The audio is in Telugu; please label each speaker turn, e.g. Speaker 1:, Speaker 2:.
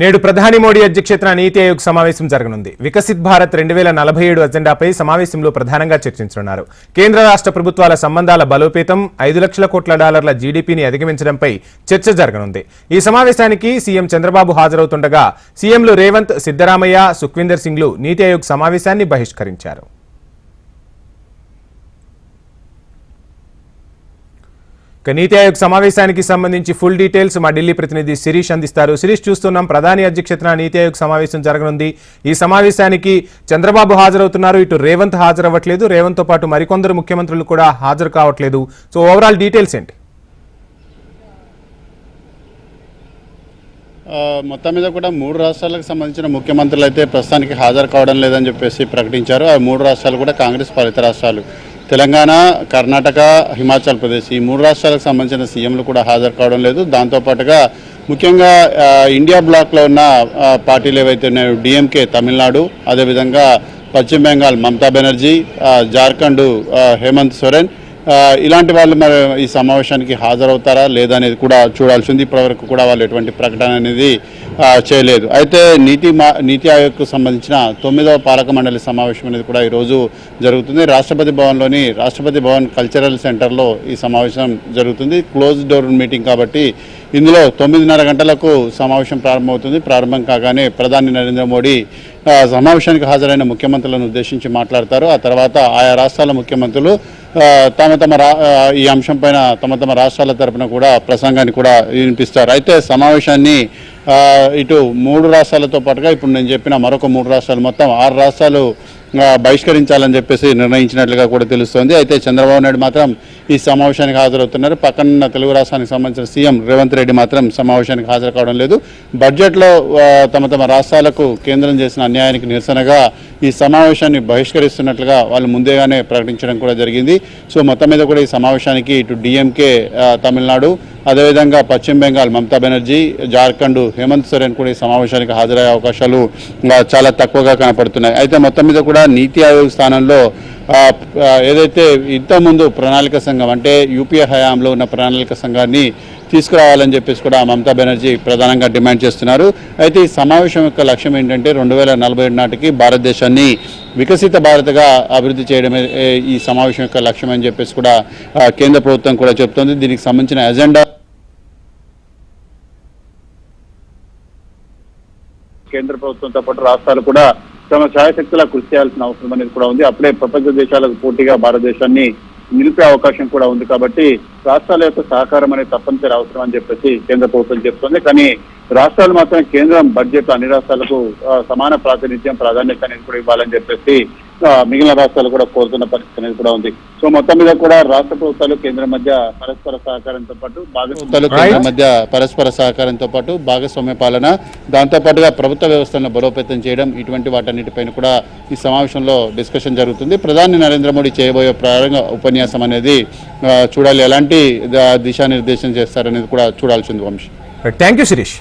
Speaker 1: నేడు ప్రధాని మోడీ అధ్యక్షతన నీతి ఆయోగ్ సమావేశం జరగనుంది. వికసిత్ భారత్ రెండు వేల నలభై ఏడు అజెండాపై సమావేశంలో ప్రధానంగా చర్చించనున్నారు. కేంద్ర రాష్ట్ర ప్రభుత్వాల సంబంధాల బలోపేతం ఐదు లక్షల కోట్ల డాలర్ల జీడీపీని అధిగమించడంపై చర్చ జరగనుంది. ఈ సమావేశానికి సీఎం చంద్రబాబు హాజరవుతుండగా సీఎంలు రేవంత్ సిద్దరామయ్య సుఖ్వీందర్ సింగ్లు నీతి ఆయోగ్ సమావేశాన్ని బహిష్కరించారు. నీతి ఆయోగ్ సమావేశానికి సంబంధించి ఫుల్ డీటెయిల్స్ మా ఢిల్లీ ప్రతినిధి శిరీష్ అందిస్తారు. శిరీష్ చూస్తున్నాం ప్రధాని అధ్యక్షతన నీతి ఆయోగ్ సమావేశం జరగనుంది. ఈ సమావేశానికి చంద్రబాబు హాజరవుతున్నారు. ఇటు రేవంత్ హాజరవ్వట్లేదు. రేవంత్తో పాటు మరికొందరు ముఖ్యమంత్రులు కూడా హాజరు కావట్లేదు. సో ఓవరాల్ డీటెయిల్స్ ఏంటి?
Speaker 2: మొత్తం మీద కూడా మూడు రాష్ట్రాలకు సంబంధించిన ముఖ్యమంత్రులు అయితే ప్రస్తుతానికి హాజరు కావడం లేదని చెప్పేసి ప్రకటించారు. ఆ మూడు రాష్ట్రాలు కూడా కాంగ్రెస్ పాలిత రాష్ట్రాలు. తెలంగాణ కర్ణాటక హిమాచల్ ప్రదేశ్ ఈ మూడు రాష్ట్రాలకు సంబంధించిన సీఎంలు కూడా హాజరు కావడం లేదు. దాంతోపాటుగా ముఖ్యంగా ఇండియా బ్లాక్లో ఉన్న పార్టీలు ఏవైతే ఉన్నాయో డిఎంకే తమిళనాడు అదేవిధంగా పశ్చిమ బెంగాల్ మమతా బెనర్జీ జార్ఖండ్ హేమంత్ సోరెన్ ఇలాంటి వాళ్ళు మరి ఈ సమావేశానికి హాజరవుతారా లేదా అనేది కూడా చూడాల్సి ఉంది ఇప్పటివరకు కూడా వాళ్ళు ఎటువంటి ప్రకటన అనేది చేయలేదు. అయితే నీతి మా నీతి ఆయోగ్కు సంబంధించిన తొమ్మిదవ పాలక మండలి సమావేశం అనేది కూడా ఈరోజు జరుగుతుంది. రాష్ట్రపతి భవన్లోని రాష్ట్రపతి భవన్ కల్చరల్ సెంటర్లో ఈ సమావేశం జరుగుతుంది. క్లోజ్ డోర్ మీటింగ్ కాబట్టి ఇందులో తొమ్మిదిన్నర గంటలకు సమావేశం ప్రారంభమవుతుంది. ప్రారంభం కాగానే ప్రధాని నరేంద్ర మోడీ సమావేశానికి హాజరైన ముఖ్యమంత్రులను ఉద్దేశించి మాట్లాడతారు. ఆ తర్వాత ఆయా రాష్ట్రాల ముఖ్యమంత్రులు తమ తమ రా ఈ అంశం పైన తమ తమ రాష్ట్రాల తరపున కూడా ప్రసంగాన్ని కూడా వినిపిస్తారు. అయితే సమావేశాన్ని ఇటు మూడు రాష్ట్రాలతో పాటుగా ఇప్పుడు నేను చెప్పిన మరొక మూడు రాష్ట్రాలు మొత్తం ఆరు రాష్ట్రాలు బహిష్కరించాలని చెప్పేసి నిర్ణయించినట్లుగా కూడా తెలుస్తోంది. అయితే చంద్రబాబు నాయుడు మాత్రం ఈ సమావేశానికి హాజరవుతున్నారు. పక్కనున్న తెలుగు రాష్ట్రానికి సంబంధించిన సీఎం రేవంత్ రెడ్డి మాత్రం సమావేశానికి హాజరు కావడం లేదు. బడ్జెట్లో తమ తమ రాష్ట్రాలకు కేంద్రం చేసిన అన్యాయానికి నిరసనగా ఈ సమావేశాన్ని బహిష్కరిస్తున్నట్లుగా వాళ్ళు ముందేగానే ప్రకటించడం కూడా జరిగింది. సో మొత్తం మీద కూడా ఈ సమావేశానికి ఇటు డిఎంకే తమిళనాడు అదేవిధంగా పశ్చిమ బెంగాల్ మమతా బెనర్జీ జార్ఖండ్ హేమంత్ సోరెన్ కూడా ఈ సమావేశానికి హాజరయ్యే అవకాశాలు చాలా తక్కువగా కనపడుతున్నాయి. అయితే మొత్తం మీద కూడా నీతి ఆయోగ్ స్థానంలో ఏదైతే ఇంతకుముందు ప్రణాళిక సంఘం అంటే యూపీఏ హయాంలో ఉన్న ప్రణాళిక సంఘాన్ని తీసుకురావాలని చెప్పేసి కూడా మమతా బెనర్జీ ప్రధానంగా డిమాండ్ చేస్తున్నారు. అయితే ఈ సమావేశం యొక్క లక్ష్యం ఏంటంటే రెండు వేల నలభై ఏడు నాటికి భారతదేశాన్ని వికసిత భారత్గా అభివృద్ధి చేయడమే ఈ సమావేశం యొక్క లక్ష్యం అని చెప్పేసి కూడా కేంద్ర ప్రభుత్వం కూడా చెప్తోంది. దీనికి సంబంధించిన ఎజెండా కేంద్ర ప్రభుత్వంతో పాటు రాష్ట్రాలు కూడా తమ ఛాయశక్తులా కృషి చేయాల్సిన అవసరం అనేది కూడా ఉంది. అప్పుడే ప్రపంచ దేశాలకు పోటీగా భారతదేశాన్ని నిలిపే అవకాశం కూడా ఉంది కాబట్టి రాష్ట్రాల యొక్క సహకారం అనేది తప్పనిసరి అవసరం అని చెప్పేసి కేంద్ర ప్రభుత్వం చెప్తోంది. కానీ రాష్ట్రాలు మాత్రం కేంద్రం బడ్జెట్ అన్ని రాష్ట్రాలకు సమాన ప్రాతినిధ్యం ప్రాధాన్యత అనేది కూడా ఇవ్వాలని చెప్పేసి మిగిలిన రాష్ట్రాలు కూడా కోరుతున్న పరిస్థితి అనేది కూడా ఉంది. సో మొత్తం మీద కూడా రాష్ట్ర ప్రభుత్వాలు కేంద్రం మధ్య పరస్పర సహకారంతో పాటు భాగస్వామ్యాలు కేంద్రం మధ్య పరస్పర సహకారంతో పాటు భాగస్వామ్య పాలన దాంతో పాటుగా ప్రభుత్వ వ్యవస్థలను బలోపేతం చేయడం ఇటువంటి వాటన్నిటిపైన కూడా ఈ సమావేశంలో డిస్కషన్ జరుగుతుంది. ప్రధాని నరేంద్ర మోడీ చేయబోయే ప్రారంభ ఉపన్యాసం అనేది చూడాలి. ఎలాంటి దిశానిర్దేశం చేస్తారనేది కూడా చూడాల్సింది వంశీ.
Speaker 1: Thank you Sirish